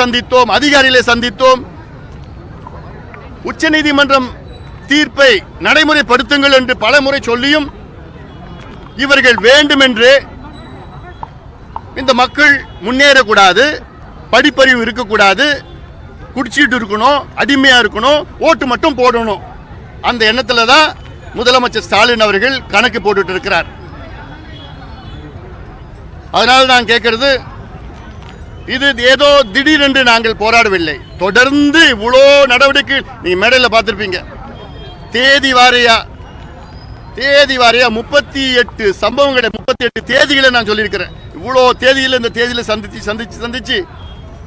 சந்தித்தோம் அதிகாரிகளை சந்தித்தோம். உச்சநீதிமன்றம் தீர்ப்பை நடைமுறைப்படுத்துங்கள் என்று பலமுறை சொல்லியும் இவர்கள் வேண்டுமென்று இந்த மக்கள் முன்னேறக்கூடாது படிப்பறிவு இருக்கக்கூடாது குடிச்சிட்டு இருக்கணும் அடிமையாக இருக்கணும் ஓட்டு மட்டும் போடணும். அந்த எண்ணத்தில் தான் முதலமைச்சர் ஸ்டாலின் அவர்கள் கணக்கு போட்டுட்டு இருக்கிறார். அதனால் நான் கேட்கறது இது ஏதோ திடீரென்று நாங்கள் போராடவில்லை. தொடர்ந்து இவ்வளோ நடவடிக்கை நீங்கள் மேடையில் பார்த்துருப்பீங்க. தேதி வாரியா? தேதி வாரியா முப்பத்தி எட்டு சம்பவங்களை முப்பத்தி எட்டு தேதிகளை நான் சொல்லியிருக்கிறேன். இவ்வளோ தேதியில் இந்த தேதியில் சந்தித்து சந்தித்து சந்தித்து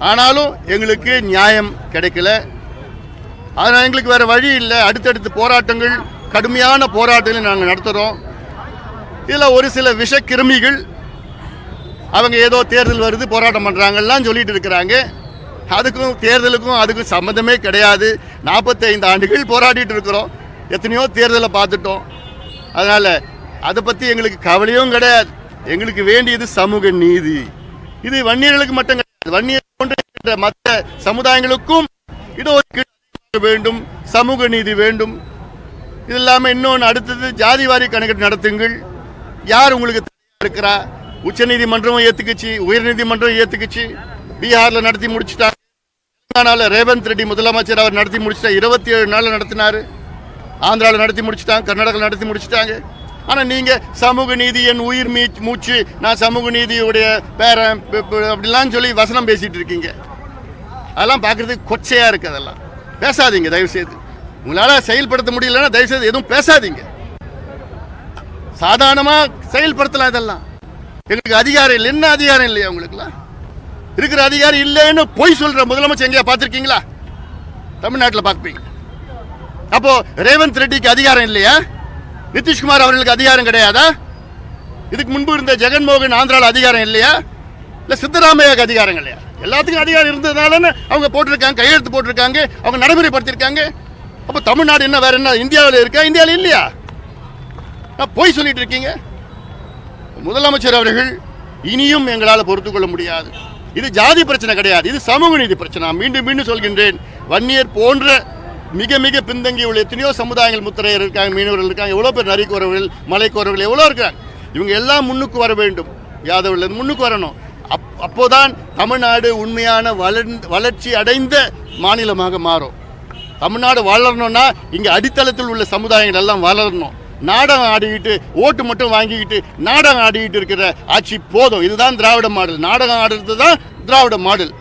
ஆனாலும் எங்களுக்கு நியாயம் கிடைக்கல. அதனால் எங்களுக்கு வேறு வழி இல்லை. அடுத்தடுத்து போராட்டங்கள் கடுமையான போராட்டங்களை நாங்கள் நடத்துகிறோம் இதில் ஒரு சில விஷக்கிருமிகள் அவங்க ஏதோ தேர்தல் வருது போராட்டம் பண்ணுறாங்கலாம் சொல்லிட்டு இருக்கிறாங்க. அதுக்கும் தேர்தலுக்கும் அதுக்கும் சம்மந்தமே கிடையாது. நாற்பத்தைந்து ஆண்டுகள் போராடிட்டு இருக்கிறோம். எத்தனையோ தேர்தலை பார்த்துட்டோம். அதனால் அதை பற்றி எங்களுக்கு கவலையும் கிடையாது. எங்களுக்கு வேண்டியது சமூக நீதி. இது வன்னியர்களுக்கு மட்டும் கிடையாது. வன்னியர் போன்ற மற்ற சமுதாயங்களுக்கும் இடஒதுக்கீடு வேண்டும். சமூக நீதி வேண்டும். இது இல்லாமல் இன்னொன்று அடுத்தது ஜாதிவாரி கணக்கெடு நடத்துங்கள். யார் உங்களுக்கு இருக்கிறா? உச்சநீதிமன்றம் ஏத்துக்குச்சு உயர்நீதிமன்றம் ஏத்துக்குச்சு. பீகார்ல நடத்தி முடிச்சுட்டாங்க. தெலுங்கானால ரேவந்த் ரெட்டி முதலமைச்சர் அவர் நடத்தி முடிச்சுட்டா இருபத்தி ஏழு நாள் நடத்தினாரு. ஆந்திராவில் நடத்தி முடிச்சுட்டாங்க கர்நாடகாவில் நடத்தி முடிச்சிட்டாங்க. ஆனால் நீங்கள் சமூக நீதி என் உயிர் மீ மூச்சு நான் சமூக நீதியுடைய பேரன் அப்படிலாம் சொல்லி வசனம் பேசிகிட்டு இருக்கீங்க. அதெல்லாம் பார்க்கறதுக்கு கொச்சையா இருக்குது அதெல்லாம். பேசாதீங்க தயவு செய்து உங்களால செயல்படுத்த முடியலன்னா தயவு செய்து எதுவும் பேசாதீங்க. சாதாரணமாக செயல்படுத்தலாம் இதெல்லாம். எங்களுக்கு அதிகாரம் இல்லை. என்ன அதிகாரம் இல்லையா உங்களுக்குலாம்? இருக்கிற அதிகாரம் இல்லைன்னு பொய் சொல்கிற முதலமைச்சர் எங்கேயா பார்த்துருக்கீங்களா? தமிழ்நாட்டில் பார்ப்பீங்க. அப்போ ரேவந்த் ரெட்டிக்கு அதிகாரம் இல்லையா? நிதிஷ்குமார் அவர்களுக்கு அதிகாரம் கிடையாதா? இதுக்கு முன்பு இருந்த ஜெகன்மோகன் ஆந்திராவில் அதிகாரம் இல்லையா? இல்லை சித்தராமையாவுக்கு அதிகாரம் இல்லையா? எல்லாத்துக்கும் அதிகாரம் இருந்ததுனால அவங்க போட்டிருக்காங்க கையெழுத்து போட்டிருக்காங்க அவங்க நடைமுறைப்படுத்தியிருக்காங்க. அப்போ தமிழ்நாடு என்ன வேற என்ன இந்தியாவில் இருக்கா இந்தியாவில் இல்லையா? நான் போய் சொல்லிட்டு இருக்கீங்க. முதலமைச்சர் அவர்கள் இனியும் எங்களால் பொறுத்துக்கொள்ள முடியாது. இது ஜாதி பிரச்சனை கிடையாது. இது சமூக நீதி பிரச்சனை. மீண்டும் மீண்டும் சொல்கின்றேன். வன்னியர் போன்ற மிக மிக பின்தங்கி உள்ள எத்தனையோ சமுதாயங்கள் முத்திரையர் இருக்காங்க மீனவர்கள் இருக்காங்க எவ்வளோ பேர் நரிக்குறவர்கள் மலைக்குறவர்கள் எவ்வளோ இருக்காங்க. இவங்க எல்லாம் முன்னுக்கு வர வேண்டும். யாதவர்கள் முன்னுக்கு வரணும். அப் அப்போதான் தமிழ்நாடு உண்மையான வளர்ந்து வளர்ச்சி அடைந்த மாநிலமாக மாறும். தமிழ்நாடு வளரணும்னா இங்கே அடித்தளத்தில் உள்ள சமுதாயங்கள் எல்லாம் வளரணும். நாடகம் ஆடிக்கிட்டு ஓட்டு மட்டும் வாங்கிக்கிட்டு நாடகம் ஆடிக்கிட்டு இருக்கிற ஆட்சி போதும். இதுதான் திராவிட மாடல். நாடகம் ஆடுறது தான் திராவிட மாடல்.